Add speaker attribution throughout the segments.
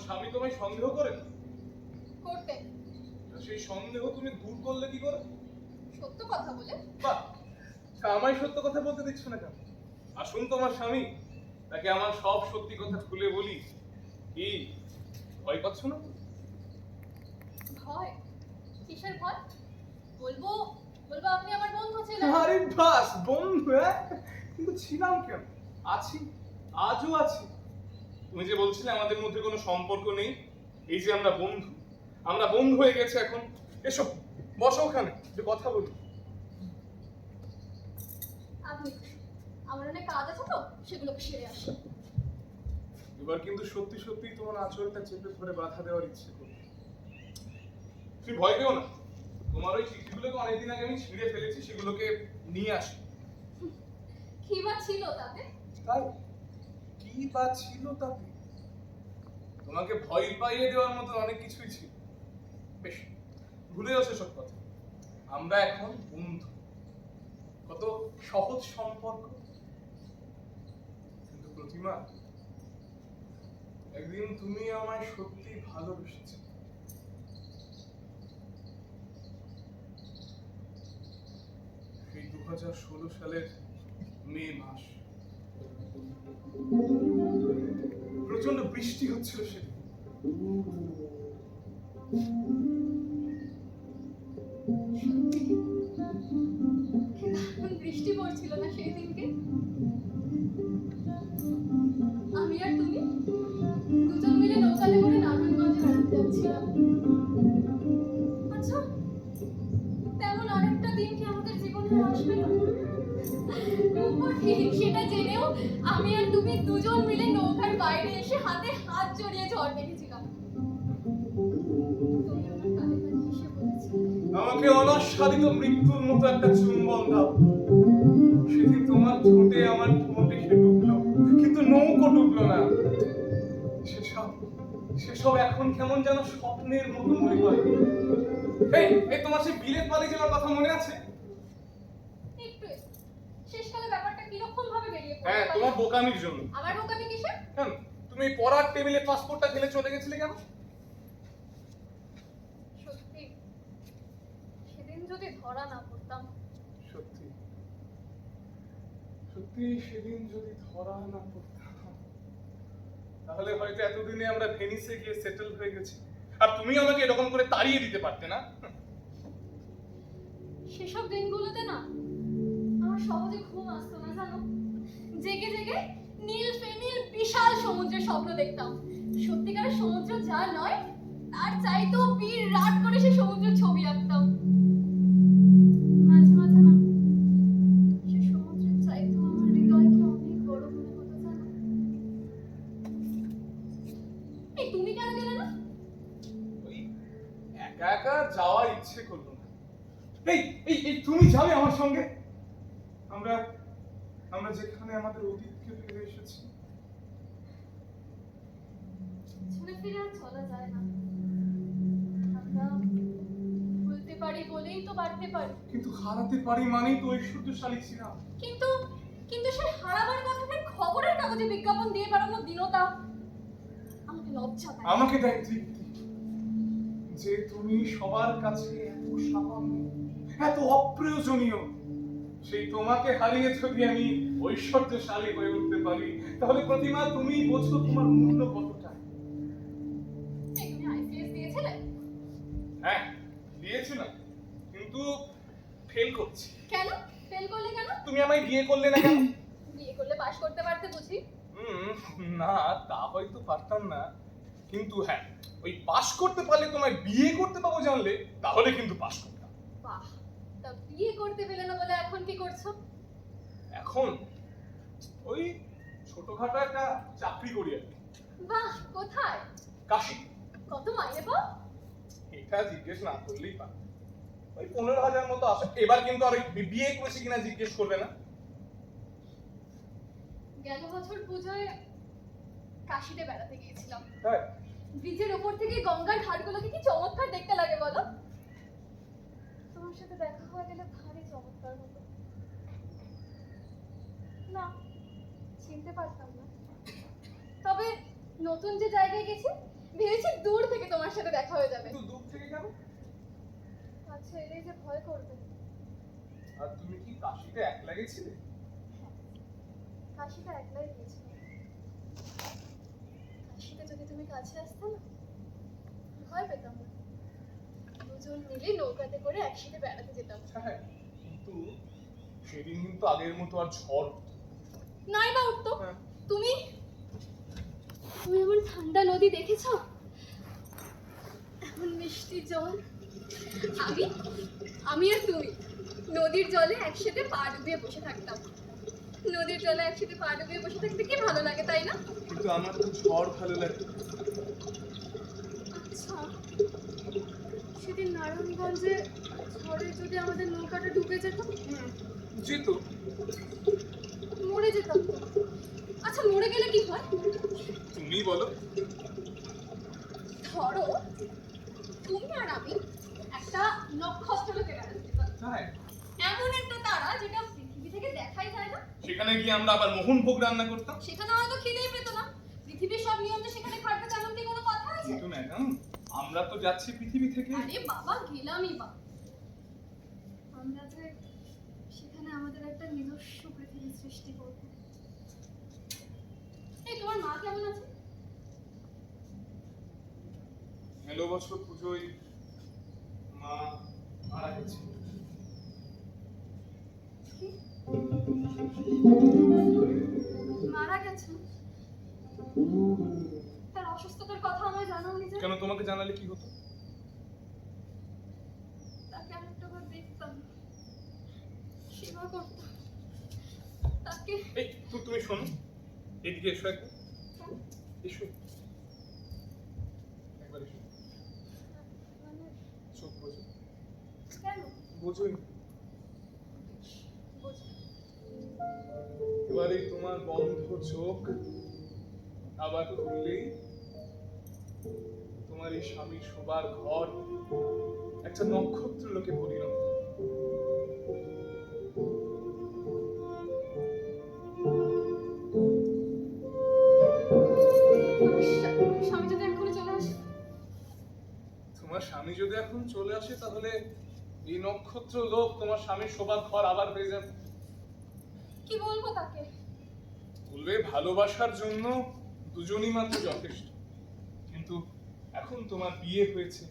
Speaker 1: স্বামী তোমায় সন্দেহ করে?
Speaker 2: করতে।
Speaker 1: সেই সন্দেহ তুমি দূর করলে কি করে?
Speaker 2: সত্য কথা বলে।
Speaker 1: বাহ! তা আমায় সত্য কথা বলতে দিচ্ছ না কেন? আসুন তোমার স্বামী তাকে আমার সব সত্যি কথা খুলে বলি। কি? ভয় পাচ্ছ না?
Speaker 2: ভয়? কিসের ভয়? বলব বলব আপনি আমার বন্ধু ছিলেন।
Speaker 1: আরে বাস বন্ধু হ্যাঁ? কিন্তু ছিলাম কেন? আছি আজও আছি। তুমি যে বলছিলে আমাদের মধ্যে কোনো সম্পর্ক নেই এই যে আমরা বন্ধু আমরা বন্ধু হয়ে গেছে এখন। এসব বসো ওখানে যে কথা বলি।
Speaker 2: আমার অনেক কাজ আছে তো সেগুলোকে সেরে আসি।
Speaker 1: এবার কিন্তু সত্যি সত্যি তোমার আঁচলটা চেপে ধরে বাধা দেওয়ার ইচ্ছে করছে। তুমি ভয় পেও না। তোমার ওই চিঠিগুলোকে অনেকদিন আগে আমি ছিঁড়ে ফেলেছি সেগুলোকে নিয়ে আসি।
Speaker 2: কি বা ছিল তাতে।
Speaker 1: তাই? কি বা ছিল তাতে? তোমাকে ভয় পাইয়ে দেওয়ার মতো অনেক কিছুই ছিল। বেশ কথা। আমরা এখন বন্ধু। কত সহজ সম্পর্ক। কিন্তু প্রতিমা, একদিন তুমি আমায় সত্যি ভালোবেসেছো। সেই দু হাজার ষোলো সালের মে মাস। প্রচণ্ড বৃষ্টি হচ্ছিল
Speaker 2: দারুণ বৃষ্টি পড়ছিল না সেই দিনকে? আমি আর তুমি দুজন মিলে নৌকাতে করে নারায়ণগঞ্জে বেড়াতে যাচ্ছিলাম। সেটা জেনেও আমি আর তুমি দুজন মিলে নৌকার বাইরে এসে হাতে হাত জড়িয়ে ঝড় দেখেছিলাম।
Speaker 1: আমাকে অনাস্বাদিত মৃত্যুর মতো একটা চুম্বন দাও। সেদিন তোমার ঠোঁটে আমার ঠোঁট এসে ডুবলো, কিন্তু নৌকো ডুবলো না। সেসব সেসব এখন কেমন যেন স্বপ্নের মতো মনে হয়। এই তোমার সেই বিলেত পালি যাওয়ার কথা মনে আছে? হ্যাঁ তোমার বোকামির জন্য।
Speaker 2: আমার বোকামি কিসের?
Speaker 1: কেন তুমি পড়ার টেবিলে পাসপোর্টটা ফেলে চলে গেছিলে কেন?
Speaker 2: সত্যি। সেদিন যদি ধরা না পড়তাম।
Speaker 1: সত্যি। সত্যি সেদিন যদি ধরা না পড়তাম। তাহলে হয়তো এতদিনে আমরা ভেনিসে গিয়ে সেটেল হয়ে গেছি। আর তুমি আমাকে এরকম করে তাড়িয়ে দিতে পারতে না?
Speaker 2: সেসব দিনগুলোতে না আমার সহজে ঘুম আসতো না জানো? জেগে জেগে নীল ফেনীল বিশাল সমুদ্রের স্বপ্ন দেখতাম। সত্যিকারের সমুদ্র যা নয়, তার চাইতেও বীর রাত করে সে সমুদ্রের ছবি আঁকতাম। মাঝে মাঝে না কেন
Speaker 1: একা যাওয়ার ইচ্ছে করল না। এই এই, তুমি যাবে আমার সঙ্গে? আমরা আমরা যেখানে আমাদের অতীতকে ফিরে এসেছি।
Speaker 2: পিছনে ফিরে আর চলা যায় না। আমরা ভুলতে পারি বলেই তো বাড়তে পারি।
Speaker 1: কিন্তু হারাতে পারি মানেই তো ঐশ্বর্যশালী ছিলাম।
Speaker 2: কিন্তু কিন্তু সে হারাবার কথাটা খবরের কাগজে বিজ্ঞাপন দিয়ে বেড়ানো দিনতা আমাকে লজ্জা দেয়
Speaker 1: আমাকে দেয় তৃপ্তি। যে তুমি সবার কাছে এত সামান্য এত অপ্রয়োজনীয় সেই তোমাকে হারিয়ে যদি আমি ঐশ্বর্যশালী হয়ে উঠতে পারি তাহলে প্রতিমা তুমি বোঝো তোমার মূল্য কতটা। হ্যাঁ দিয়েছিলাম কিন্তু ফেল করছি।
Speaker 2: কেন? ফেল করলে কেন?
Speaker 1: তুমি আমায় বিয়ে করলে না কেন?
Speaker 2: বিয়ে করলে পাশ করতে পারতে বুঝি।
Speaker 1: না তা হয়তো পারতাম না। কিন্তু হ্যাঁ ওই পাশ করতে পারলে তোমায় বিয়ে করতে পাবো জানলে তাহলে কিন্তু পাশ করতাম।
Speaker 2: বাহ। তা বিয়ে করতে পেলে না বলে এখন কি করছ?
Speaker 1: এখন? ওই ছোটখাটো একটা চাকরি করি আর
Speaker 2: বাহ কোথায়?
Speaker 1: কাশি।
Speaker 2: কত মাইনে পাও
Speaker 1: এটা জিজ্ঞেস না করলেই পার ওই পনেরো হাজার মতো আসে এবার কিন্তু আর বিয়ে করেছি কিনা জিজ্ঞেস করবে না।
Speaker 2: গেল বছর পুজোয় কাশিতে বেড়াতে গিয়েছিলাম।
Speaker 1: তাই
Speaker 2: ব্রিজের ওপর থেকে গঙ্গার ঘাটগুলোকে কি চমৎকার দেখতে লাগে বলো তোমার সাথে দেখা হয়ে গেলে ভারী চমৎকার হতো না চিনতে পারতাম না তবে নতুন যে জায়গায় গেছি ভেবেছি দূর থেকে তোমার সাথে দেখা হয়ে যাবে
Speaker 1: কিন্তু দূর থেকে কেন
Speaker 2: আচ্ছা এটাই করবে
Speaker 1: আর তুমি কি কাশিতে একলা গেছিলে
Speaker 2: কাশিটা একলাই গিয়েছিল কাশিতে যদি তুমি কাছে আসতে না ভয় পেতাম না। দুজন মিলে নৌকাতে করে একসাথে বেড়াতে যেতাম।
Speaker 1: হ্যাঁ কিন্তু সেদিন কিন্তু আগের মতো আর ঝড়
Speaker 2: নাই বা উঠতো।
Speaker 1: হ্যাঁ।
Speaker 2: তুমি? তুমি এমন ঠান্ডা নদী দেখেছ? এমন মিষ্টি জল আমি? আমি আর তুমি নদীর জলে একসাথে পা ডুবিয়ে বসে থাকতাম। নদীর জলে একসাথে পা ডুবিয়ে বসে থাকতে কি ভালো লাগে তাই না?
Speaker 1: কিন্তু আমার তো ঝড় ভালো লাগে।
Speaker 2: আচ্ছা। সেদিন নারায়ণগঞ্জে ঝড়ে যদি আমাদের নৌকাটা ডুবে যেত?
Speaker 1: যেত।
Speaker 2: মরে যেতাম তো। আচ্ছা মরে গেলে কি হয়?
Speaker 1: তুমি বলো।
Speaker 2: ধরো তুমি আর আমি একটা নক্ষত্রকে বেড়াতে এমন একটা তারা যেটা পৃথিবী থেকে দেখাই যায় না।
Speaker 1: সেখানে গিয়ে আমরা আবার মোহন ভোগ রান্না করতাম।
Speaker 2: সেখানে হয়তো খিদেই পেত না। পৃথিবীর সব নিয়ম যে সেখানে খাটবে তেমন কি কোনো কথা আছে?
Speaker 1: কিন্তু ম্যাডাম আমরা তো যাচ্ছি পৃথিবী থেকে।
Speaker 2: আরে বাবা গেলামই বা। আমরা যে সেখানে আমাদের একটা নিজস্ব পৃথিবী সৃষ্টি করব। এই তোমার মা কেমন আছে?
Speaker 1: এলো বছর পুজোয় মা মারা গেছে?
Speaker 2: মারা গেছে। তার অসুস্থতার কথা আমায় জানাওনি যে
Speaker 1: কেন তোমাকে জানালে কি হতো?
Speaker 2: তাকে আমি একটাবার দেখতাম। সেবা করতাম। তাকে
Speaker 1: এই তুমি শোনো। এদিকে এসো একবার। এসো। একবার এসো।
Speaker 2: মানে
Speaker 1: চোখ বোঝো। বোঝোই
Speaker 2: বুঝি
Speaker 1: এবারে তোমার বন্ধ চোখ আবার খুললেই তোমার এই স্বামী শোবার ঘর একটা নক্ষত্র লোকে পরিণত তোমার স্বামী যদি এখন চলে আসে তাহলে এই নক্ষত্র লোক তোমার স্বামীর শোবার ঘর আবার হয়ে যাবে।
Speaker 2: কি বলব তাকে?
Speaker 1: বলবে ভালোবাসার জন্য দুজনই মাত্র যথেষ্ট। কিন্তু এখন তোমার বিয়ে হয়েছে।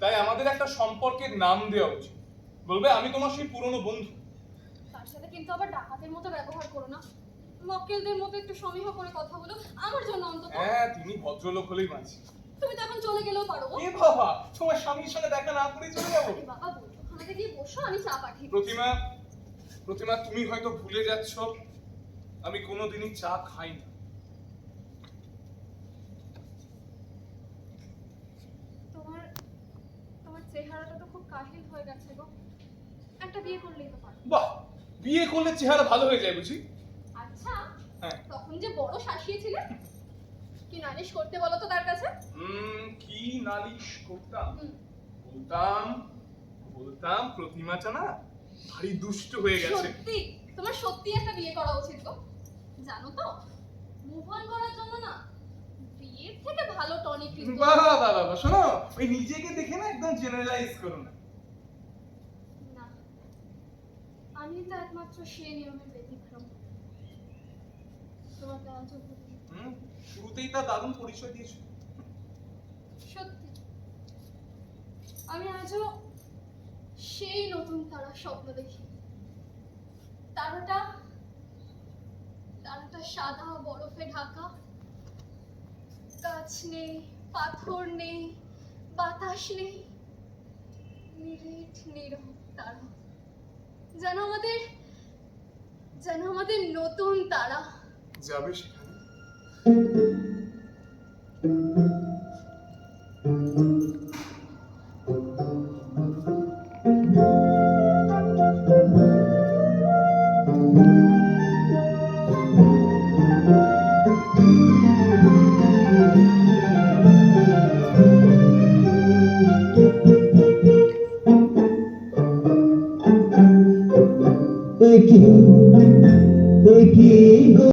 Speaker 1: তাই আমাদের একটা সম্পর্কের নাম দেওয়া উচিত। বলবে আমি তোমার সেই পুরনো বন্ধু।
Speaker 2: তার সাথে কিন্তু আবার ডাকাতের মতো ব্যবহার করো না। মক্কেলদের মতো একটু সমীহ করে কথা বলো। আমার জন্য অন্তত।
Speaker 1: হ্যাঁ তুমি ভদ্রলোক হলেই মানছি
Speaker 2: তুমি তো এখন চলে গেলেও পারো।
Speaker 1: এ বাবা তোমার স্বামীর সঙ্গে দেখা না করে চলে যাব?
Speaker 2: বাবা বৈঠকখানাতে গিয়ে বসো আমি চা পাঠিয়ে।
Speaker 1: প্রতিমা প্রতিমা তুমি হয়তো ভুলে যাচ্ছ আমি কোনোদিনই চা খাই না।
Speaker 2: তোমার তোমার চেহারাটা তো খুব কাহিল হয়ে গেছে গো। একটা বিয়ে করলেই তো পারো।
Speaker 1: বাহ! বিয়ে করলে চেহারা ভালো হয়ে যায় বুঝি?
Speaker 2: আচ্ছা
Speaker 1: হ্যাঁ।
Speaker 2: তখন যে বড় শাসিয়েছিলে কি নালিশ করতে বলো তো তার কাছে?
Speaker 1: কি নালিশ করতাম? বলতাম বলতাম প্রতিমাটা না ভারী দুষ্ট হয়ে গেছে।
Speaker 2: সত্যি? তোমার সত্যি একটা বিয়ে করা উচিত গো। জানো তো মুভ অন করার জন্য না বিয়ের থেকে ভালো টনিক কিন্তু
Speaker 1: বাবা বাবা বাবা শোনো ওই নিজেকে দেখে না একদম জেনারেলাইজ করো না।
Speaker 2: আমি তো একমাত্র সেই নিয়মের ব্যতিক্রম। আজও বলি
Speaker 1: হুম, শুরুতেই তা দারুণ পরিচয় দিয়েছ।
Speaker 2: সত্যি। আমি আজও সেই নতুন তারা স্বপ্ন দেখি। তারাটা তারাটা সাদা বরফে ঢাকা। গাছ নেই, পাথর নেই, বাতাস নেই। নিরেট তারা। যেন আমাদের যেন আমাদের নতুন তারা।
Speaker 1: যাবে সেখানে?